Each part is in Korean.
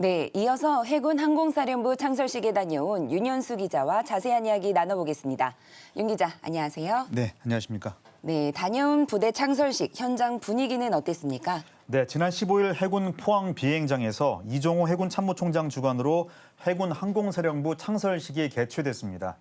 네, 이어서 해군 항공사령부 창설식에 다녀온 윤현수 기자와 자세한 이야기 나눠보겠습니다. 윤 기자, 안녕하세요. 네, 안녕하십니까. 네, 다녀온 부대 창설식 현장 분위기는 어땠습니까? 네, 지난 15일 해군 포항 비행장에서 이종호 해군 참모총장 주관으로 해군 항공사령부 창설식이 개최됐습니다.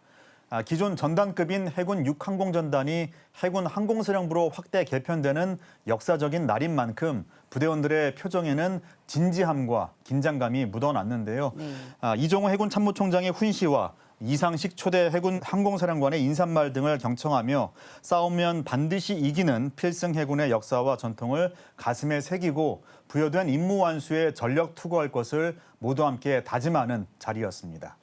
아, 기존 전단급인 해군 6항공전단이 해군 항공사령부로 확대 개편되는 역사적인 날인 만큼 부대원들의 표정에는 진지함과 긴장감이 묻어났는데요. 네. 아, 이종호 해군 참모총장의 훈시와 이상식 초대 해군 항공사령관의 인사말 등을 경청하며 싸우면 반드시 이기는 필승 해군의 역사와 전통을 가슴에 새기고 부여된 임무 완수에 전력 투구할 것을 모두 함께 다짐하는 자리였습니다.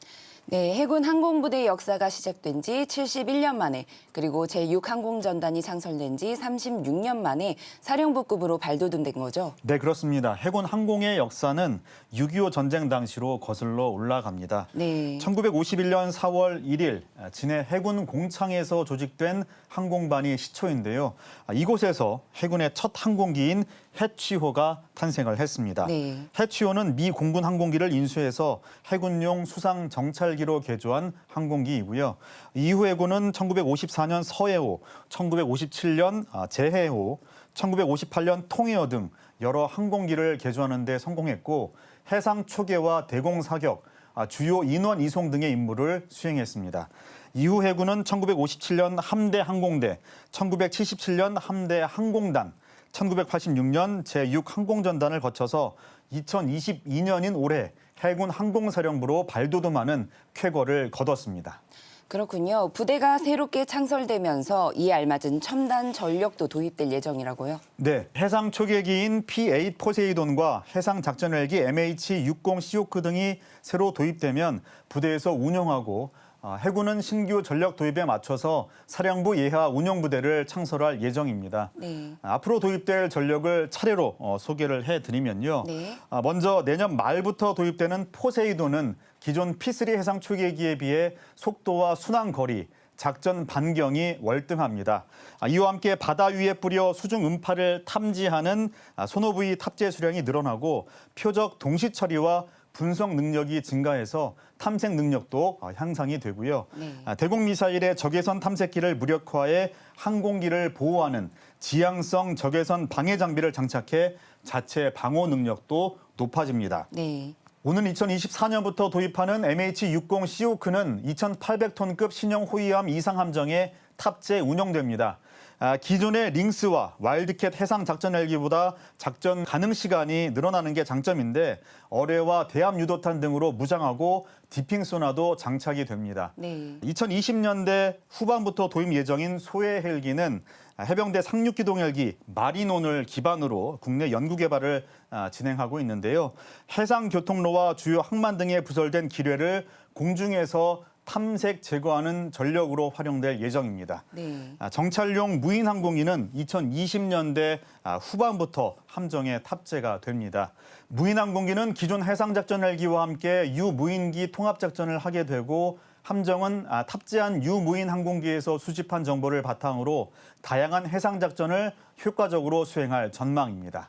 네, 해군 항공부대 역사가 시작된 지 71년 만에 그리고 제6항공전단이 창설된 지 36년 만에 사령부급으로 발돋움된 거죠. 네, 그렇습니다. 해군 항공의 역사는 6.25 전쟁 당시로 거슬러 올라갑니다. 네. 1951년 4월 1일 진해 해군 공창에서 조직된 항공반이 시초인데요. 이곳에서 해군의 첫 항공기인 해취호가 탄생을 했습니다. 네. 해취호는 미 공군 항공기를 인수해서 해군용 수상 정찰 기로 개조한 항공기이고요. 이후 해군은 1954년 서해호, 1957년 제해호, 1958년 통해호 등 여러 항공기를 개조하는 데 성공했고 해상 초계와 대공 사격, 아, 주요 인원 이송 등의 임무를 수행했습니다. 이후 해군은 1957년 함대 항공대, 1977년 함대 항공단, 1986년 제6 항공전단을 거쳐서 2022년인 올해 해군 항공사령부로 발돋움하는 쾌거를 거뒀습니다. 그렇군요. 부대가 새롭게 창설되면서 이에 알맞은 첨단 전력도 도입될 예정이라고요. 네, 해상 초계기인 P-8 포세이돈과 해상 작전 헬기 MH-60 시오크 등이 새로 도입되면 부대에서 운영하고 아, 해군은 신규 전력 도입에 맞춰서 사령부 예하 운영 부대를 창설할 예정입니다. 네. 아, 앞으로 도입될 전력을 차례로 어, 소개를 해드리면요. 네. 아, 먼저 내년 말부터 도입되는 포세이돈은 기존 P3 해상 초계기에 비해 속도와 순항 거리, 작전 반경이 월등합니다. 아, 이와 함께 바다 위에 뿌려 수중 음파를 탐지하는 아, 소노브이 탑재 수량이 늘어나고 표적 동시 처리와 분석 능력이 증가해서 탐색 능력도 어, 향상이 되고요. 네. 아, 대공 미사일의 적외선 탐색기를 무력화해 항공기를 보호하는 지향성 적외선 방해 장비를 장착해 자체 방호 능력도 높아집니다. 네. 오는 2024년부터 도입하는 MH60 시오크는 2,800톤급 신형 호위함 이상 함정에 탑재 운영됩니다. 아, 기존의 링스와 와일드캣 해상 작전 헬기보다 작전 가능 시간이 늘어나는 게 장점인데 어뢰와 대함 유도탄 등으로 무장하고 디핑 소나도 장착이 됩니다. 네. 2020년대 후반부터 도입 예정인 소해 헬기는 해병대 상륙기동 헬기 마리논을 기반으로 국내 연구 개발을 아, 진행하고 있는데요. 해상 교통로와 주요 항만 등에 부설된 기뢰를 공중에서 탐색 제거하는 전력으로 활용될 예정입니다. 네. 아, 정찰용 무인 항공기는 2020년대 아, 후반부터 함정에 탑재가 됩니다. 무인 항공기는 기존 해상 작전 헬기와 함께 유무인기 통합 작전을 하게 되고 함정은 아, 탑재한 유무인 항공기에서 수집한 정보를 바탕으로 다양한 해상 작전을 효과적으로 수행할 전망입니다.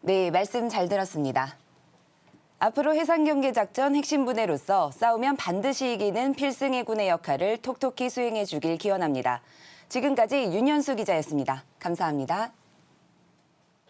네, 말씀 잘 들었습니다. 앞으로 해상경계 작전 핵심 부대로서 싸우면 반드시 이기는 필승의 군의 역할을 톡톡히 수행해 주길 기원합니다. 지금까지 윤현수 기자였습니다. 감사합니다.